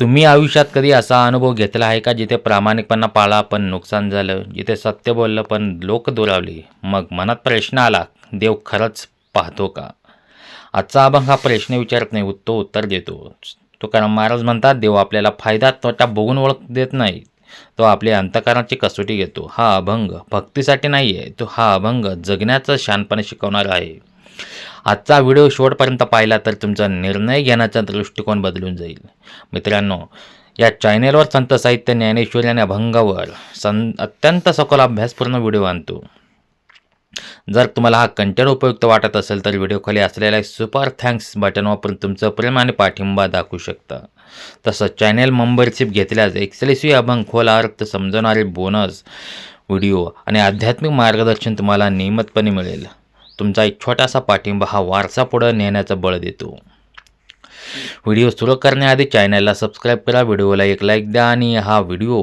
तुम्ही आयुष्यात कधी असा अनुभव घेतला आहे का जिथे प्रामाणिकपणा पाळला पण नुकसान झालं जिथे सत्य बोललं पण लोक दुरावली? मग मनात प्रश्न आला देव खरंच पाहतो का? आजचा अभंग हा प्रश्न विचारत नाही तो उत्तर देतो. तुकाराम महाराज म्हणतात देव आपल्याला फायदा तोटा बघून ओळख देत नाही. तो आपल्या अंतकाराची कसोटी घेतो. हा अभंग भक्तीसाठी नाही आहे तो हा अभंग जगण्याचं शानपणे शिकवणार आहे. आजचा व्हिडिओ शेवटपर्यंत पाहिला तर तुमचा निर्णय घेण्याचा दृष्टिकोन बदलून जाईल. मित्रांनो या चॅनेलवर संत साहित्य ज्ञानेश्वरी आणि अभंगावर सं अत्यंत सखोल अभ्यासपूर्ण व्हिडिओ आणतो. जर तुम्हाला हा कंटेंट उपयुक्त वाटत असेल तर व्हिडिओखाली असलेल्या सुपर थँक्स बटन वापरून तुमचं प्रेम आणि पाठिंबा दाखवू शकता. तसंच चॅनेल मेंबरशिप घेतल्यास एक्सेलेसिव्ह अभंग खोल अर्थ समजवणारे बोनस व्हिडिओ आणि आध्यात्मिक मार्गदर्शन तुम्हाला नियमितपणे मिळेल. तुमचा एक छोटासा पाठिंबा हा वारसा पुढं नेण्याचं बळ देतो. व्हिडिओ सुरू करण्याआधी चॅनलला सबस्क्राईब करा व्हिडिओला एक लाईक द्या आणि हा व्हिडिओ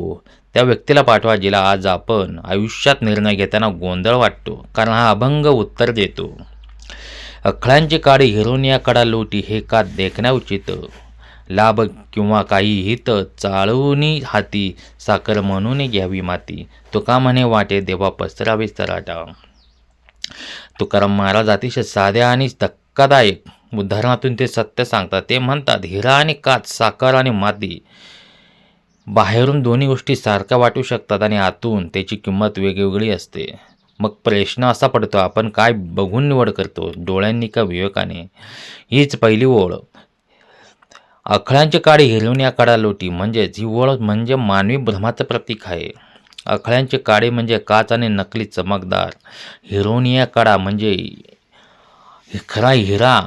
त्या व्यक्तीला पाठवा जिला आज आपण आयुष्यात निर्णय घेताना गोंधळ वाटतो कारण हा अभंग उत्तर देतो. अखळांची काडी हिरून या कडा लोटी हे का देखण्या उचित? लाभ किंवा काही हित चाळवूनी हाती साखर म्हणून घ्यावी माती. तुका म्हणे वाटे देवा पसरावे सराटा. तुकाराम महाराज अतिशय साध्या आणि धक्कादायक. उदाहरणातून ते सत्य सांगतात. ते म्हणतात हिरा आणि काच साखर आणि माती. बाहेरून दोन्ही गोष्टी सारख्या वाटू शकतात आणि आतून त्याची किंमत वेगवेगळी असते. मग प्रश्न असा पडतो आपण काय बघून निवड करतो? डोळ्यांनी का विवेकाने? हीच पहिली ओळ. अखळ्यांची काळी हिरवून या काडा लोटी. म्हणजेच ही ओळ म्हणजे मानवी भ्रमाचं प्रतीक आहे. अखळ्यांचे काडे म्हणजे काच आणि नकली चमकदार. हिरोनिया कडा म्हणजे खरा हिरा.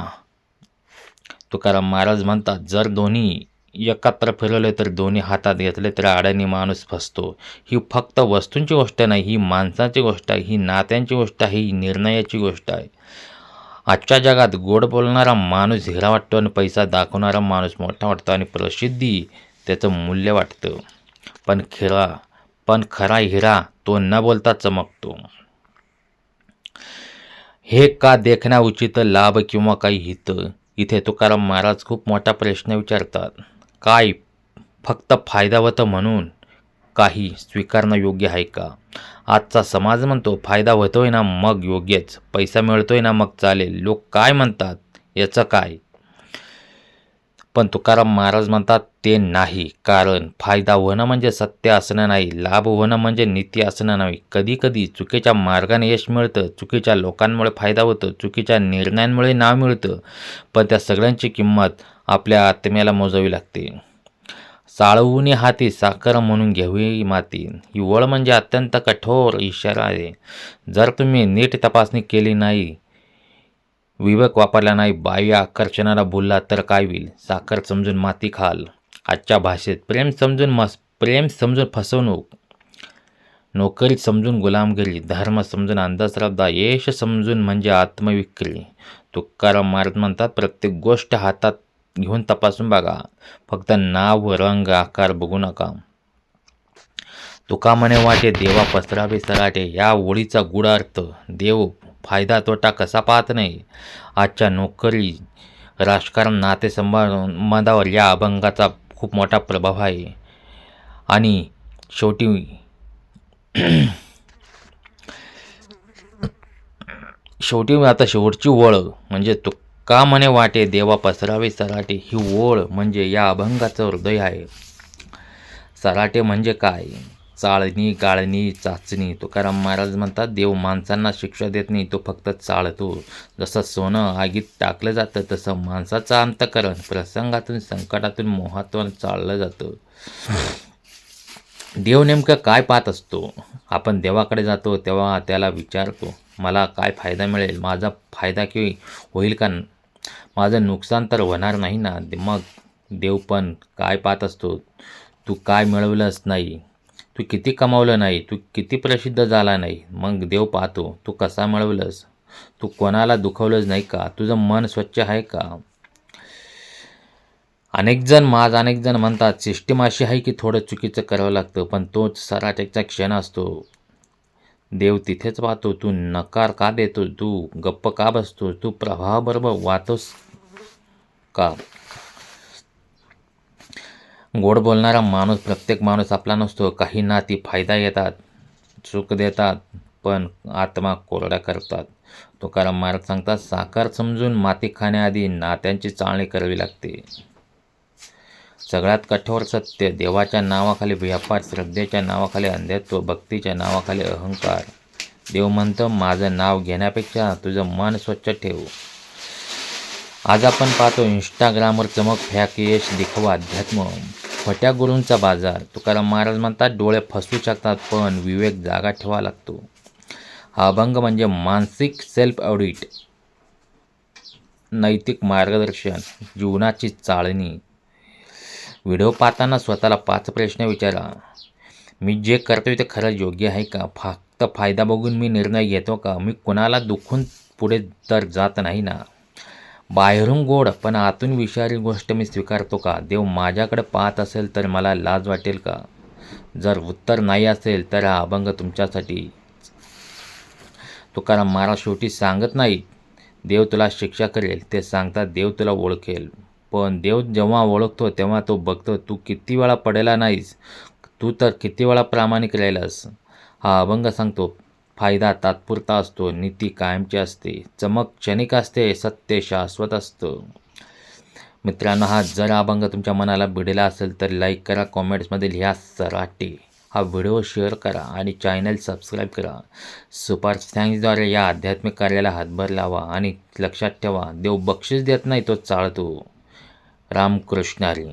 तुकाराम महाराज म्हणतात जर दोन्ही एकत्र फिरवले तर दोन्ही हातात घेतले तर आड्याने माणूस फसतो. ही फक्त वस्तूंची गोष्ट नाही ही माणसाची गोष्ट आहे ही नात्यांची गोष्ट आहे ही निर्णयाची गोष्ट आहे. आजच्या जगात गोड बोलणारा माणूस हिरा वाटतो आणि पैसा दाखवणारा माणूस मोठा वाटतो आणि प्रसिद्धी त्याचं मूल्य वाटतं. पण खिरा पण खरा हिरा तो न बोलता चमकतो. हे का देखण्या उचित लाभ किंवा काही हित? इथे तुकाराम महाराज खूप मोठा प्रश्न विचारतात. काय? फक्त फायदा होतं म्हणून काही स्वीकारणं योग्य आहे का? आजचा समाज म्हणतो फायदा होतोय ना मग योग्यच. पैसा मिळतोय ना मग चालेल. लोक काय म्हणतात? याचं काय? पण तुकाराम महाराज म्हणतात ते नाही. कारण फायदा होणं म्हणजे सत्य असणं नाही लाभ होणं म्हणजे नीती असणं नाही. कधी कधी चुकीच्या मार्गाने यश मिळतं चुकीच्या लोकांमुळे फायदा होतो चुकीच्या निर्णयांमुळे नाव मिळतं. पण त्या सगळ्यांची किंमत आपल्या आत्म्याला मोजावी लागते. चाळवून हाती साखर म्हणून घ्यावी माती. ही ओळ म्हणजे अत्यंत कठोर इशारा आहे. जर तुम्ही नीट तपासणी केली नाही विवेक वापरला नाही बाह्य आकर्षणाला बोलला तर काय होईल? साखर समजून माती खाल. आजच्या भाषेत प्रेम समजून मस प्रेम समजून फसवणूक. नोकरी समजून गुलामगिरी धर्म समजून अंधश्रद्धा यश समजून म्हणजे आत्मविक्री. तुकाराम महाराज म्हणतात प्रत्येक गोष्ट हातात घेऊन तपासून बघा. फक्त नाव रंग आकार बघू नका. तुका म्हणे वाटे देवा पसरावे सराटे या ओळीचा गुढ अर्थ देव फायदा तोटा कसा पाहत नाही. आजच्या नोकरी राजकारण नातेसंबंधावर या अभंगाचा खूप मोठा प्रभाव आहे. आणि शेवटी शेवटी आता शेवटची ओळ म्हणजे तु का म्हणे वाटे देवा पसरावे सराटे ही ओळ म्हणजे या अभंगाचं हृदय आहे. सराटे म्हणजे काय? चाळणी गाळणी चाचणी. तुकाराम महाराज म्हणतात देव माणसांना शिक्षा देत नाही तो फक्त चाळतो. जसं सोनं आगीत टाकलं जातं तसं माणसाचं अंतकरण प्रसंगातून संकटातून मोहातून चाललं जातं. देव नेमकं काय पाहत असतो? आपण देवाकडे जातो तेव्हा त्याला विचारतो मला काय फायदा मिळेल? माझा फायदा की होईल का? माझं नुकसान तर होणार नाही ना? मग देव पण काय पाहत असतो? तू काय मिळवलंच नाही? तू किती कमावलं नाही तू किती प्रसिद्ध झाला नाही. मग देव पाहतो तू कसा मिळवलंस? तू कोणाला दुखवलंच नाही का? तुझं मन स्वच्छ आहे का? अनेकजण माझ अनेकजण म्हणतात सिस्टीम अशी आहे की थोडं चुकीचं करावं लागतं पण तोच सराटेचा क्षण असतो. देव तिथेच पाहतो तू नकार का देतो तू गप्प का बसतो तू प्रभावाबरोबर वाहतोस का? गोड बोलणारा माणूस प्रत्येक माणूस आपला नसतो. काही नाती फायदा येतात सुख देतात पण आत्मा कोरड्या करतात. तुकाराम महाराज सांगतात साकार समजून माती खाण्याआधी नात्यांची चाळणी करावी लागते. सगळ्यात कठोर सत्य देवाच्या नावाखाली व्यापार श्रद्धेच्या नावाखाली अंधत्व भक्तीच्या नावाखाली अहंकार. देव म्हणतं माझं नाव घेण्यापेक्षा तुझं मन स्वच्छ ठेव. आज आपण पाहतो इंस्टाग्रामवर चमक फॅक यश दिखवा अध्यात्म. खोट्या गुरूंचा बाजार. तुकाराम महाराज म्हणतात डोळे फसू शकतात पण विवेक जागा ठेवा लागतो. हा अभंग म्हणजे मानसिक सेल्फ ऑडिट नैतिक मार्गदर्शन जीवनाची चाळणी. व्हिडिओ पाहताना स्वतःला पाच प्रश्न विचारा. मी जे करतोय ते खरं योग्य आहे का? फक्त फायदा बघून मी निर्णय घेतो का? मी कुणाला दुखून पुढे तर जात नाही ना? बाहेरून गोड पण आतून विषारी गोष्ट मी स्वीकारतो का? देव माझ्याकडे पाहत असेल तर मला लाज वाटेल का? जर उत्तर नाही असेल तर हा अभंग तुमच्यासाठी तुकाराम महाराज शेवटी सांगत नाही देव तुला शिक्षा करेल. ते सांगतात देव तुला ओळखेल. पण देव जेव्हा ओळखतो तेव्हा तो बघतो तू किती वेळा पडेला नाहीस? तू तर किती वेळा प्रामाणिक राहिलास? हा अभंग सांगतो. फायदा तात्पुरता असतो नीती कायमची असते चमक क्षणिक असते सत्य शाश्वत असतं. मित्रांनो हा जर अभंग तुमच्या मनाला भिडला असेल तर लाईक करा कॉमेंट्समध्ये लिहा सराटे. हा व्हिडिओ शेअर करा आणि चॅनल सबस्क्राईब करा. सुपर थँक्सद्वारे या आध्यात्मिक कार्याला हातभार लावा आणि लक्षात ठेवा देव बक्षीस देत नाही तो चाळतो. रामकृष्णारी